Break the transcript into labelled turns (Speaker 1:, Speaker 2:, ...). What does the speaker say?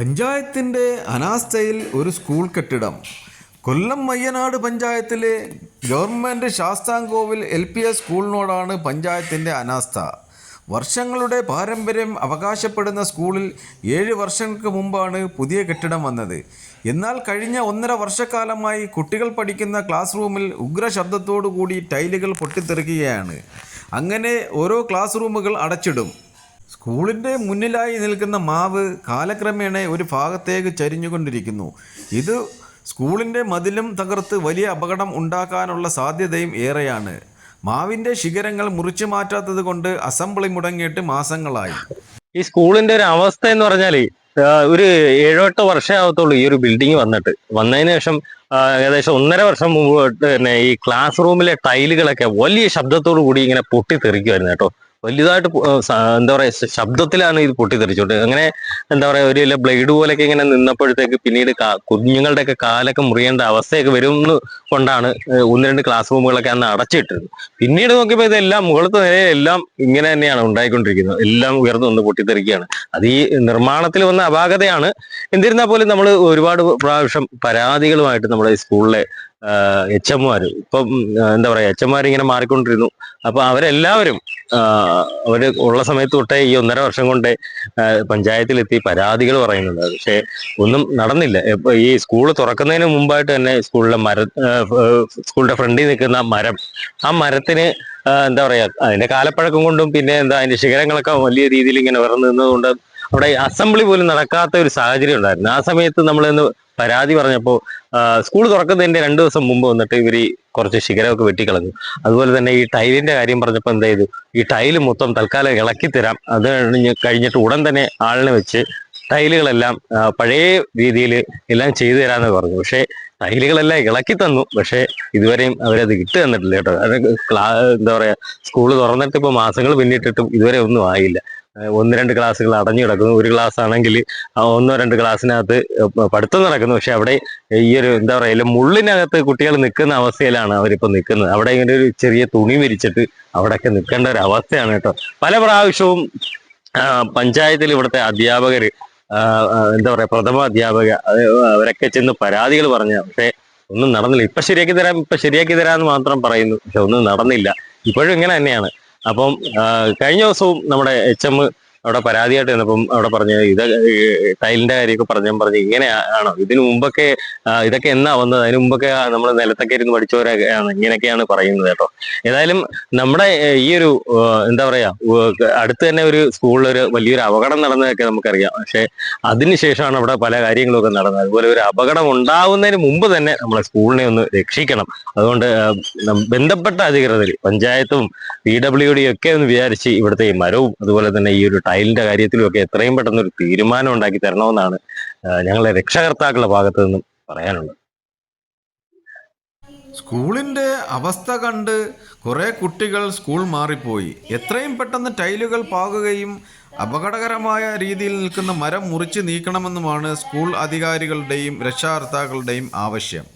Speaker 1: പഞ്ചായത്തിന്റെ അനാസ്ഥയിൽ ഒരു സ്കൂൾ കെട്ടിടം. കൊല്ലം മയ്യനാട് പഞ്ചായത്തിലെ government Sasthamkovil L P S സ്കൂളിനോടാണ് പഞ്ചായത്തിന്റെ അനാസ്ഥ. വർഷങ്ങളുടെ പാരമ്പര്യം അവകാശപ്പെടുന്ന സ്കൂളിൽ ഏഴ് വർഷങ്ങൾക്ക് മുമ്പാണ് പുതിയ കെട്ടിടം വന്നത്. എന്നാൽ കഴിഞ്ഞ ഒന്നര വർഷക്കാലമായി കുട്ടികൾ പഠിക്കുന്ന ക്ലാസ് റൂമിൽ ഉഗ്ര കൂടി ടൈലുകൾ പൊട്ടിത്തെറിക്കുകയാണ്. അങ്ങനെ ഓരോ ക്ലാസ് റൂമുകൾ അടച്ചിടും. സ്കൂളിന്റെ മുന്നിലായി നിൽക്കുന്ന മാവ് കാലക്രമേണ ഒരു ഭാഗത്തേക്ക് ചരിഞ്ഞുകൊണ്ടിരിക്കുന്നു. ഇത് സ്കൂളിന്റെ മതിലും തകർത്ത് വലിയ അപകടം ഉണ്ടാക്കാനുള്ള സാധ്യതയും ഏറെയാണ്. മാവിന്റെ ശിഖരങ്ങൾ മുറിച്ചു മാറ്റാത്തത് കൊണ്ട് അസംബ്ലി മുടങ്ങിയിട്ട് മാസങ്ങളായി.
Speaker 2: ഈ സ്കൂളിന്റെ ഒരു അവസ്ഥ എന്ന് പറഞ്ഞാൽ ഒരു ഏഴോ എട്ടോ വർഷമേ ആവത്തുള്ളൂ ഈ ഒരു ബിൽഡിംഗ് വന്നിട്ട്. വന്നതിന് ശേഷം ഏകദേശം ഒന്നര വർഷം മുമ്പ് തന്നെ ഈ ക്ലാസ് റൂമിലെ ടൈലുകളൊക്കെ വലിയ ശബ്ദത്തോടു കൂടി ഇങ്ങനെ പൊട്ടിത്തെറിക്കുമായിരുന്നു കേട്ടോ. വലുതായിട്ട് എന്താ പറയാ ശബ്ദത്തിലാണ് ഇത് പൊട്ടിത്തെറിച്ചോട്ട് അങ്ങനെ എന്താ പറയാ ഒരു ബ്ലേഡ് പോലെയൊക്കെ ഇങ്ങനെ നിന്നപ്പോഴത്തേക്ക് പിന്നീട് കുഞ്ഞുങ്ങളുടെ ഒക്കെ കാലൊക്കെ മുറിയേണ്ട അവസ്ഥയൊക്കെ വരും കൊണ്ടാണ് ഒന്ന് രണ്ട് ക്ലാസ് റൂമുകളൊക്കെ അന്ന് അടച്ചിട്ടത് പിന്നീട് നോക്കിയപ്പോൾ ഇതെല്ലാം മുകളത്തെ നിലയിൽ എല്ലാം ഇങ്ങനെ തന്നെയാണ് ഉണ്ടായിക്കൊണ്ടിരിക്കുന്നത്. എല്ലാം ഉയർന്നു വന്ന് പൊട്ടിത്തെറിക്കുകയാണ്. അത് ഈ നിർമ്മാണത്തിൽ വന്ന അപാകതയാണ്. എന്നിരുന്നാൽ പോലും നമ്മൾ ഒരുപാട് പ്രാവശ്യം പരാതികളുമായിട്ട് നമ്മുടെ സ്കൂളിലെ എച്ച് എംമാർ ഇപ്പം എന്താ പറയാ എച്ച് എംമാർ ഇങ്ങനെ മാറിക്കൊണ്ടിരുന്നു. അപ്പൊ അവരെല്ലാവരും അവർ ഉള്ള സമയത്ത് തൊട്ടേ ഈ ഒന്നര വർഷം കൊണ്ട് പഞ്ചായത്തിലെത്തി പരാതികൾ പറയുന്നുണ്ട്. പക്ഷെ ഒന്നും നടന്നില്ല. ഇപ്പൊ ഈ സ്കൂൾ തുറക്കുന്നതിന് മുമ്പായിട്ട് തന്നെ സ്കൂളിലെ മര സ്കൂളിന്റെ ഫ്രണ്ടിൽ നിൽക്കുന്ന മരം ആ മരത്തിന് എന്താ പറയാ അതിന്റെ കാലപ്പഴക്കം കൊണ്ടും പിന്നെ എന്താ അതിന്റെ ശിഖരങ്ങളൊക്കെ വലിയ രീതിയിൽ ഇങ്ങനെ ഉയർന്നു നിന്നതുകൊണ്ട് അവിടെ അസംബ്ലി പോലും നടക്കാത്ത ഒരു സാഹചര്യം ഉണ്ടായിരുന്നു. ആ സമയത്ത് നമ്മൾ ഇന്ന് പരാതി പറഞ്ഞപ്പോൾ സ്കൂൾ തുറക്കുന്നതിന്റെ രണ്ടു ദിവസം മുമ്പ് വന്നിട്ട് ഇവർ കുറച്ച് ശിഖരമൊക്കെ വെട്ടിക്കളഞ്ഞു. അതുപോലെ തന്നെ ഈ ടൈലിന്റെ കാര്യം പറഞ്ഞപ്പോൾ എന്താ ചെയ്തു? ഈ ടൈൽ മൊത്തം തൽക്കാലം ഇളക്കി തരാം. അത് കഴിഞ്ഞിട്ട് ഉടൻ തന്നെ ആളിനെ വെച്ച് ടൈലുകളെല്ലാം പഴയ രീതിയിൽ എല്ലാം ചെയ്തു തരാന്ന് പറഞ്ഞു. പക്ഷേ ടൈലുകളെല്ലാം ഇളക്കി തന്നു. പക്ഷേ ഇതുവരെയും അവരത് ഇട്ട് തന്നിട്ടില്ല കേട്ടോ. അത് എന്താ പറയാ സ്കൂൾ തുറന്നിട്ട് ഇപ്പൊ മാസങ്ങൾ പിന്നിട്ടിട്ടും ഇതുവരെ ഒന്നും ആയില്ല. ഒന്ന് രണ്ട് ക്ലാസ്സുകൾ അടഞ്ഞു കിടക്കുന്നു. ഒരു ക്ലാസ് ആണെങ്കിൽ ഒന്നോ രണ്ട് ക്ലാസ്സിനകത്ത് പഠിത്തം നടക്കുന്നു. പക്ഷെ അവിടെ ഈ ഒരു എന്താ പറയുക മുള്ളിനകത്ത് കുട്ടികൾ നിൽക്കുന്ന അവസ്ഥയിലാണ് അവരിപ്പോൾ നിൽക്കുന്നത്. അവിടെ ഇങ്ങനെ ഒരു ചെറിയ തുണി വിരിച്ചിട്ട് അവിടെയൊക്കെ നിൽക്കേണ്ട ഒരു അവസ്ഥയാണ് കേട്ടോ. പല പ്രാവശ്യവും പഞ്ചായത്തിൽ ഇവിടുത്തെ ആ, എന്താ പറയുക പ്രഥമ അധ്യാപക അവരൊക്കെ ചെന്ന് പരാതികൾ പറഞ്ഞ പക്ഷെ ഒന്നും നടന്നില്ല. ഇപ്പൊ ശരിയാക്കി തരാം ഇപ്പൊ ശരിയാക്കി തരാന്ന് മാത്രം പറയുന്നു. പക്ഷെ ഒന്നും നടന്നില്ല. ഇപ്പോഴും ഇങ്ങനെ തന്നെയാണ്. അപ്പം കഴിഞ്ഞ ദിവസവും നമ്മുടെ എച്ച് എം അവിടെ പരാതിയായിട്ട് ചെന്നപ്പം അവിടെ പറഞ്ഞു ഇത് ടൈലിന്റെ കാര്യമൊക്കെ പറഞ്ഞു പറഞ്ഞു ഇങ്ങനെ ആണോ? ഇതിനു മുമ്പൊക്കെ ഇതൊക്കെ എന്നാ വന്നത്? അതിന് മുമ്പൊക്കെ നമ്മൾ നിലത്തൊക്കെ ഇരുന്ന് പഠിച്ചവരൊക്കെയാണ് ഇങ്ങനെയൊക്കെയാണ് പറയുന്നത് കേട്ടോ. ഏതായാലും നമ്മുടെ ഈ ഒരു എന്താ പറയാ അടുത്ത് തന്നെ ഒരു സ്കൂളിൽ ഒരു വലിയൊരു അപകടം നടന്നതൊക്കെ നമുക്കറിയാം. പക്ഷെ അതിനുശേഷമാണ് അവിടെ പല കാര്യങ്ങളൊക്കെ നടന്നത്. അതുപോലെ ഒരു അപകടം ഉണ്ടാവുന്നതിന് മുമ്പ് തന്നെ നമ്മളെ സ്കൂളിനെ ഒന്ന് രക്ഷിക്കണം. അതുകൊണ്ട് ബന്ധപ്പെട്ട അധികൃതർ പഞ്ചായത്തും പി ഡബ്ല്യു ഡി ഒക്കെ ഒന്ന് വിചാരിച്ച് ഇവിടുത്തെ ഈ മരവും അതുപോലെ തന്നെ ഈ ഒരു ടൈലിന്റെ കാര്യത്തിലും ഒക്കെ എത്രയും പെട്ടെന്ന് ഒരു തീരുമാനം ഉണ്ടാക്കി തരണമെന്നാണ് ഞങ്ങളെ രക്ഷകർത്താക്കളുടെ ഭാഗത്ത് നിന്നും പറയാനുള്ളത്.
Speaker 1: സ്കൂളിന്റെ അവസ്ഥ കണ്ട് കുറേ കുട്ടികൾ സ്കൂൾ മാറിപ്പോയി. എത്രയും പെട്ടെന്ന് ടൈലുകൾ പാകുകയും അപകടകരമായ രീതിയിൽ നിൽക്കുന്ന മരം മുറിച്ച് നീക്കണമെന്നുമാണ് സ്കൂൾ അധികാരികളുടെയും രക്ഷാകർത്താക്കളുടെയും ആവശ്യം.